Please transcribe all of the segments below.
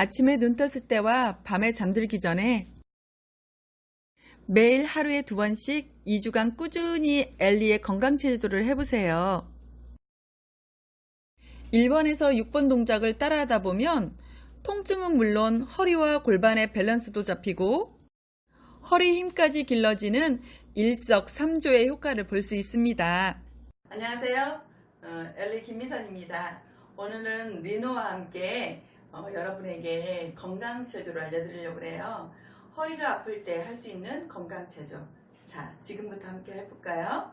아침에 눈 떴을 때와 밤에 잠들기 전에 매일 하루에 두 번씩 2주간 꾸준히 엘리의 건강체조를 해보세요. 1번에서 6번 동작을 따라하다 보면 통증은 물론 허리와 골반의 밸런스도 잡히고 허리 힘까지 길러지는 일석삼조의 효과를 볼 수 있습니다. 안녕하세요. 어, 엘리 김미선입니다. 오늘은 리노와 함께 어, 여러분에게 건강 체조를 알려드리려고 해요. 허리가 아플 때 할 수 있는 건강 체조. 자, 지금부터 함께 해볼까요?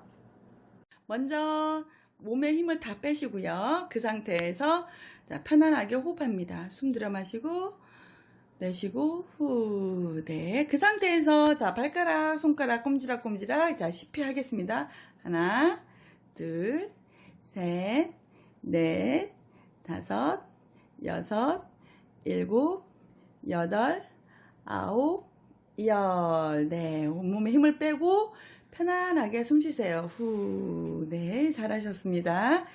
먼저 몸에 힘을 다 빼시고요. 그 상태에서 자, 편안하게 호흡합니다. 숨 들여 마시고 내쉬고 후. 네. 그 상태에서 자, 발가락, 손가락 꼼지락 꼼지락 자, 10회 하겠습니다. 하나, 둘, 셋, 넷, 다섯, 여섯, 일곱, 여덟, 아홉, 열. 네. 온몸에 힘을 빼고 편안하게 숨 쉬세요. 후. 네. 잘하셨습니다.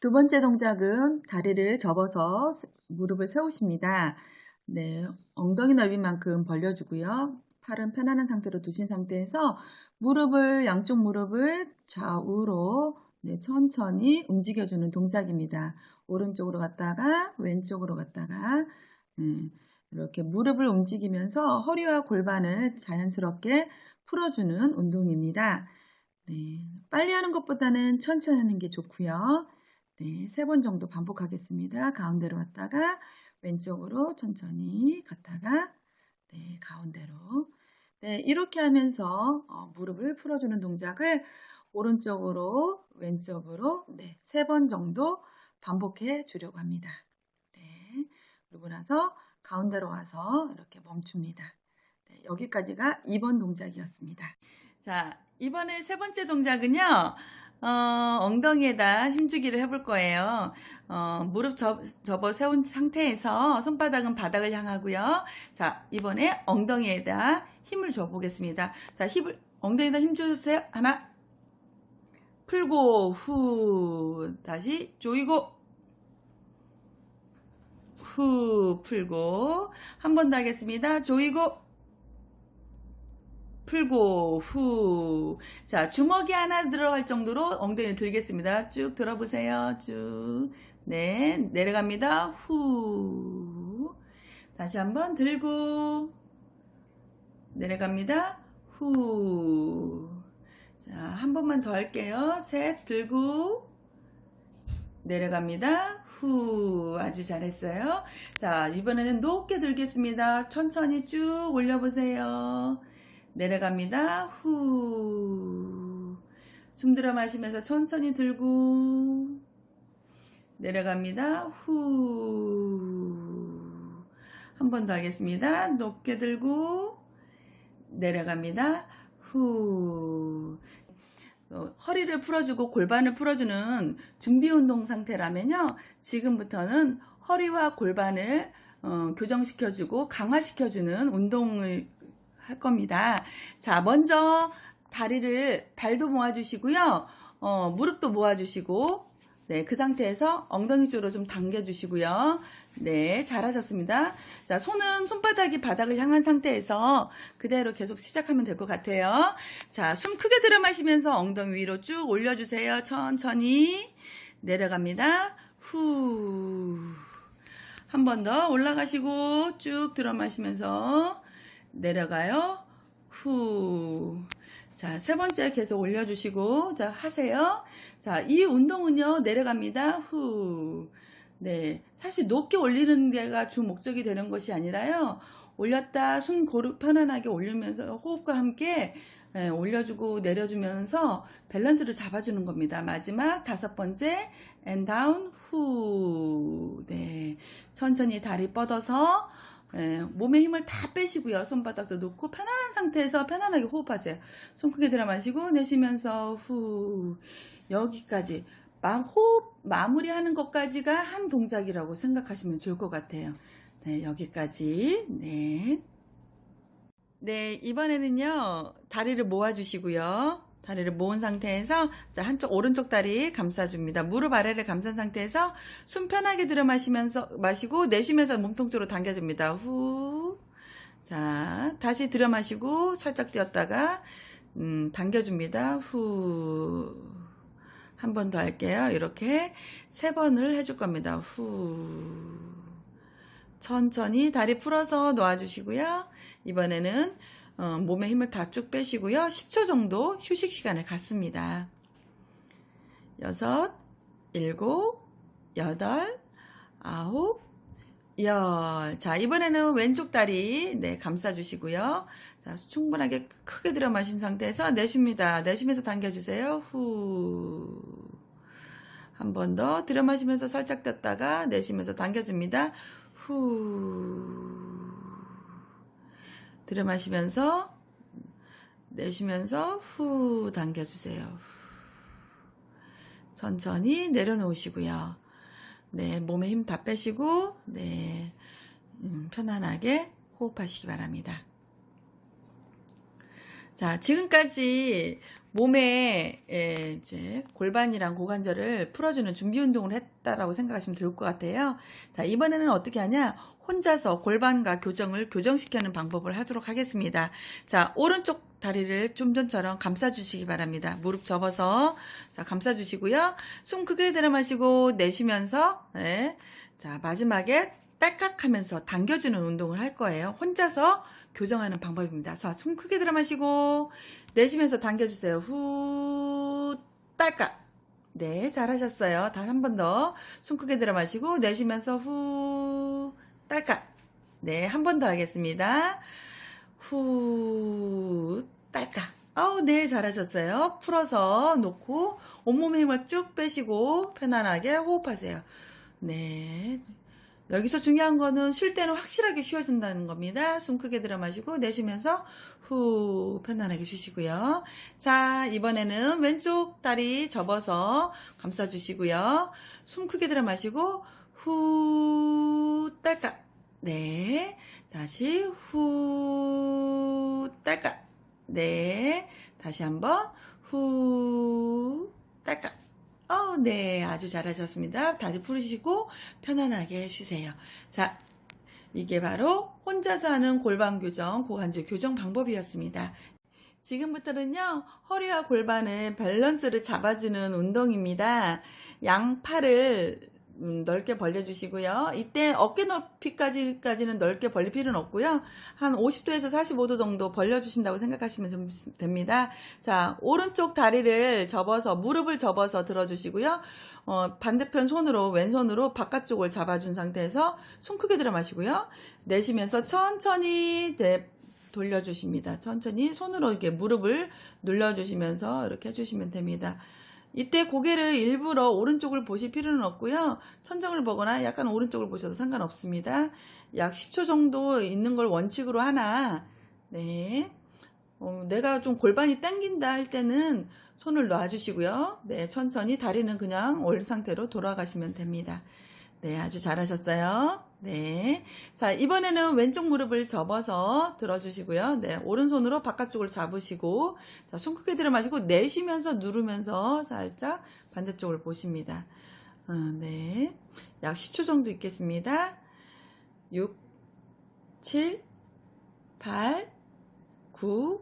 두 번째 동작은 다리를 접어서 무릎을 세우십니다. 네. 엉덩이 넓이만큼 벌려주고요. 팔은 편안한 상태로 두신 상태에서 무릎을, 양쪽 무릎을 좌우로 네, 천천히 움직여주는 동작입니다. 오른쪽으로 갔다가 왼쪽으로 갔다가 네, 이렇게 무릎을 움직이면서 허리와 골반을 자연스럽게 풀어주는 운동입니다. 네, 빨리 하는 것보다는 천천히 하는 게 좋고요. 네, 세 번 정도 반복하겠습니다. 가운데로 왔다가 왼쪽으로 천천히 갔다가 네, 가운데로 네, 이렇게 하면서 어, 무릎을 풀어주는 동작을 오른쪽으로 왼쪽으로 네, 세 번 정도 반복해 주려고 합니다. 네, 그리고 나서 가운데로 와서 이렇게 멈춥니다. 네, 여기까지가 2번 동작이었습니다. 자, 이번에 세 번째 동작은요. 어, 엉덩이에다 힘주기를 해볼 거예요. 어, 무릎 접, 접어 세운 상태에서 손바닥은 바닥을 향하고요. 자, 이번에 엉덩이에다 힘을 줘 보겠습니다. 자, 힙을 엉덩이에다 힘 주세요. 하나, 풀고 후 다시 조이고 후 풀고 한 번 더 하겠습니다. 조이고 풀고 후. 자, 주먹이 하나 들어갈 정도로 엉덩이를 들겠습니다. 쭉 들어보세요. 쭉. 네, 내려갑니다. 후. 다시 한번 들고 내려갑니다. 후. 자, 한 번만 더 할게요. 셋, 들고, 내려갑니다. 후, 아주 잘했어요. 자, 이번에는 높게 들겠습니다. 천천히 쭉 올려보세요. 내려갑니다. 후. 숨 들어 마시면서 천천히 들고, 내려갑니다. 후. 한 번 더 하겠습니다. 높게 들고, 내려갑니다. 후. 어, 허리를 풀어주고 골반을 풀어주는 준비 운동 상태라면요. 지금부터는 허리와 골반을 어, 교정시켜주고 강화시켜주는 운동을 할 겁니다. 자, 먼저 다리를 발도 모아주시고요. 어, 무릎도 모아주시고, 네, 그 상태에서 엉덩이 쪽으로 좀 당겨주시고요. 네, 잘하셨습니다. 자, 손은 손바닥이 바닥을 향한 상태에서 그대로 계속 시작하면 될 것 같아요. 자, 숨 크게 들어 마시면서 엉덩이 위로 쭉 올려주세요. 천천히 내려갑니다. 후. 한 번 더 올라가시고 쭉 들어 마시면서 내려가요. 후. 자, 세 번째 계속 올려주시고, 자, 하세요. 자, 이 운동은요, 내려갑니다. 후. 네. 사실 높게 올리는 게가 주 목적이 되는 것이 아니라요. 올렸다, 숨 고르 편안하게 올리면서 호흡과 함께 예, 올려주고 내려주면서 밸런스를 잡아주는 겁니다. 마지막 다섯 번째, and down, 후. 네. 천천히 다리 뻗어서 예, 몸에 힘을 다 빼시고요. 손바닥도 놓고 편안한 상태에서 편안하게 호흡하세요. 손 크게 들어 마시고 내쉬면서 후. 여기까지 마, 호흡 마무리하는 것까지가 한 동작이라고 생각하시면 좋을 것 같아요. 네, 여기까지. 네. 네, 이번에는요, 다리를 모아주시고요. 다리를 모은 상태에서 자 한쪽 오른쪽 다리 감싸줍니다. 무릎 아래를 감싼 상태에서 숨 편하게 들어 마시면서 마시고 내쉬면서 몸통 쪽으로 당겨줍니다. 후. 자 다시 들어 마시고 살짝 뛰었다가 음, 당겨줍니다. 후. 한 번 더 할게요. 이렇게 세 번을 해줄 겁니다. 후. 천천히 다리 풀어서 놓아주시고요. 이번에는 어, 몸에 힘을 다 쭉 빼시고요. 10초 정도 휴식 시간을 갖습니다. 여섯, 일곱, 여덟, 아홉, 열. 자, 이번에는 왼쪽 다리, 네, 감싸주시고요. 자, 충분하게 크게 들어 마신 상태에서 내쉽니다. 내쉬면서 당겨주세요. 후. 한 번 더 들어 마시면서 살짝 떴다가 내쉬면서 당겨줍니다. 후. 들어 마시면서 내쉬면서 후 당겨주세요. 천천히 내려놓으시고요. 네, 몸에 힘 다 빼시고, 네, 음, 편안하게 호흡하시기 바랍니다. 자, 지금까지 몸에 예, 이제 골반이랑 고관절을 풀어주는 준비 운동을 했다라고 생각하시면 좋을 것 같아요. 자, 이번에는 어떻게 하냐? 혼자서 골반과 교정을 교정시키는 방법을 하도록 하겠습니다. 자, 오른쪽 다리를 좀 전처럼 감싸주시기 바랍니다. 무릎 접어서 자 감싸주시고요. 숨 크게 들어 마시고 내쉬면서 네. 자 마지막에 딸깍하면서 당겨주는 운동을 할 거예요. 혼자서 교정하는 방법입니다. 자, 숨 크게 들어 마시고 내쉬면서 당겨주세요. 후 딸깍. 네, 잘하셨어요. 다시 한 번 더. 숨 크게 들어 마시고 내쉬면서 후 딸깍. 네, 한 번 더 하겠습니다. 후, 딸깍. 아우, 네, 잘하셨어요. 풀어서 놓고, 온몸의 힘을 쭉 빼시고, 편안하게 호흡하세요. 네. 여기서 중요한 거는 쉴 때는 확실하게 쉬어준다는 겁니다. 숨 크게 들어 마시고, 내쉬면서, 후, 편안하게 쉬시고요. 자, 이번에는 왼쪽 다리 접어서 감싸주시고요. 숨 크게 들어 마시고, 후, 딸깍. 네. 다시 후 딸깍. 네. 다시 한번 후 딸깍. 어, 네. 아주 잘하셨습니다. 다시 풀으시고 편안하게 쉬세요. 자, 이게 바로 혼자서 하는 골반 교정, 고관절 교정 방법이었습니다. 지금부터는요, 허리와 골반의 밸런스를 잡아주는 운동입니다. 양팔을 음, 넓게 벌려주시고요. 이때 어깨 높이까지까지는 넓게 벌릴 필요는 없고요. 한 50도에서 45도 정도 벌려주신다고 생각하시면 좀 됩니다. 자, 오른쪽 다리를 접어서, 무릎을 접어서 들어주시고요. 어, 반대편 손으로, 왼손으로 바깥쪽을 잡아준 상태에서 숨 크게 들어 마시고요. 내쉬면서 천천히 네, 돌려주십니다. 천천히 손으로 이렇게 무릎을 눌러주시면서 이렇게 해주시면 됩니다. 이때 고개를 일부러 오른쪽을 보실 필요는 없고요. 천정을 보거나 약간 오른쪽을 보셔도 상관없습니다. 약 10초 정도 있는 걸 원칙으로 하나, 네. 어, 내가 좀 골반이 당긴다 할 때는 손을 놔주시고요. 네, 천천히 다리는 그냥 올 상태로 돌아가시면 됩니다. 네, 아주 잘하셨어요. 네. 자, 이번에는 왼쪽 무릎을 접어서 들어주시고요. 네, 오른손으로 바깥쪽을 잡으시고, 자, 숨 크게 들어 마시고, 내쉬면서 누르면서 살짝 반대쪽을 보십니다. 어, 네. 약 10초 정도 있겠습니다. 6, 7, 8, 9,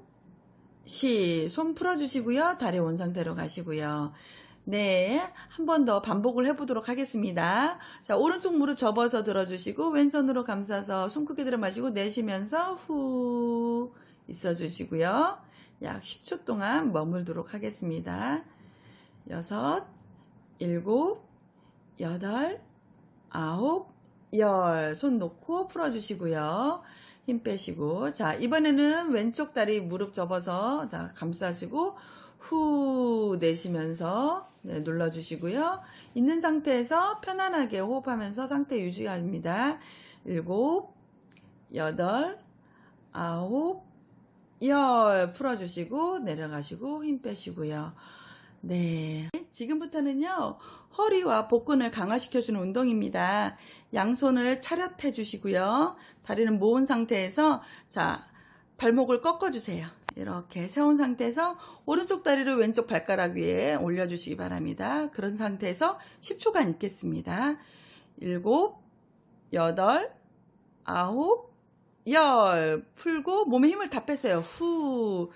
10. 손 풀어주시고요. 다리 원 상태로 가시고요. 네, 한 번 더 반복을 해보도록 하겠습니다. 자, 오른쪽 무릎 접어서 들어주시고, 왼손으로 감싸서 숨 크게 들어 마시고, 내쉬면서 후 있어 주시고요. 약 10초 동안 머물도록 하겠습니다. 여섯, 일곱, 여덟, 아홉, 열. 손 놓고 풀어주시고요. 힘 빼시고. 자, 이번에는 왼쪽 다리 무릎 접어서 자, 감싸시고, 후 내쉬면서 네, 눌러주시고요. 있는 상태에서 편안하게 호흡하면서 상태 유지합니다. 일곱, 여덟, 아홉, 열 풀어주시고 내려가시고 힘 빼시고요. 네. 지금부터는요, 허리와 복근을 강화시켜주는 운동입니다. 양손을 차렷해 주시고요. 다리는 모은 상태에서, 자, 발목을 꺾어주세요. 이렇게 세운 상태에서 오른쪽 다리를 왼쪽 발가락 위에 올려주시기 바랍니다. 그런 상태에서 10초간 있겠습니다. 7, 8, 9, 10 풀고 몸에 힘을 다 빼세요. 후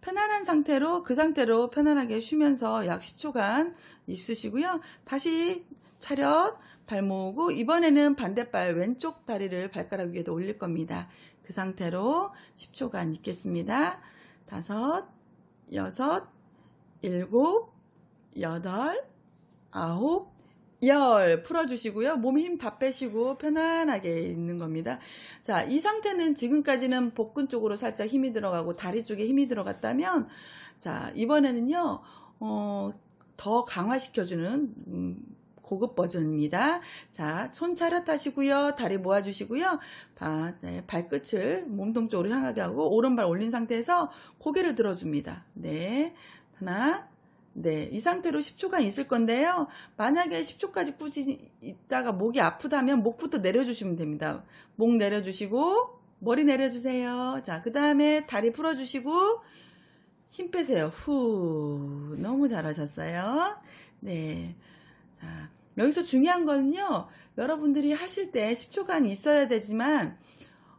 편안한 상태로 그 상태로 편안하게 쉬면서 약 10초간 있으시고요. 다시 차렷 발 모으고 이번에는 반대발 왼쪽 다리를 발가락 위에다 올릴 겁니다. 그 상태로 10초간 있겠습니다. 다섯, 여섯, 일곱, 여덟, 아홉, 열 풀어주시고요. 몸에 힘다 빼시고 편안하게 있는 겁니다. 자, 이 상태는 지금까지는 복근 쪽으로 살짝 힘이 들어가고 다리 쪽에 힘이 들어갔다면, 자, 이번에는요, 어, 더 강화시켜주는, 음, 고급 버전입니다. 자, 손 차렷하시고요. 다리 모아주시고요. 바- 네, 발끝을 몸통 쪽으로 향하게 하고 오른발 올린 상태에서 고개를 들어줍니다. 네, 하나, 네, 이 상태로 10초간 있을 건데요. 만약에 10초까지 꾸준히 있다가 목이 아프다면 목부터 내려주시면 됩니다. 목 내려주시고 머리 내려주세요. 자, 그 다음에 다리 풀어주시고 힘 빼세요. 후, 너무 잘하셨어요. 네, 자, 여기서 중요한 거는요, 여러분들이 하실 때 10초간 있어야 되지만,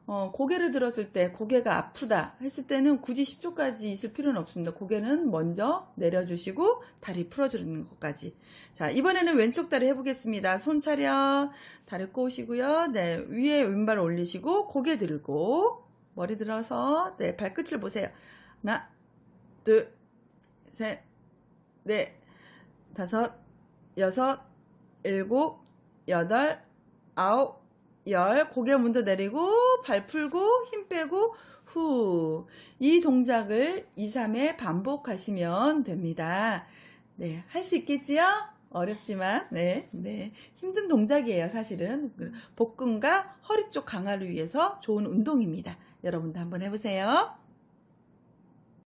어, 고개를 들었을 때 고개가 아프다 했을 때는 굳이 10초까지 있을 필요는 없습니다. 고개는 먼저 내려주시고 다리 풀어주는 것까지. 자, 이번에는 왼쪽 다리 해보겠습니다. 손 차려, 다리 꼬시고요. 네, 위에 왼발 올리시고 고개 들고 머리 들어서 네, 발끝을 보세요. 하나, 둘, 셋, 넷, 다섯, 여섯, 일곱, 여덟, 아홉, 열. 고개 먼저 내리고, 발 풀고, 힘 빼고, 후. 이 동작을 2, 3회 반복하시면 됩니다. 네, 할 수 있겠지요? 어렵지만, 네, 네. 힘든 동작이에요, 사실은. 복근과 허리 쪽 강화를 위해서 좋은 운동입니다. 여러분도 한번 해 보세요.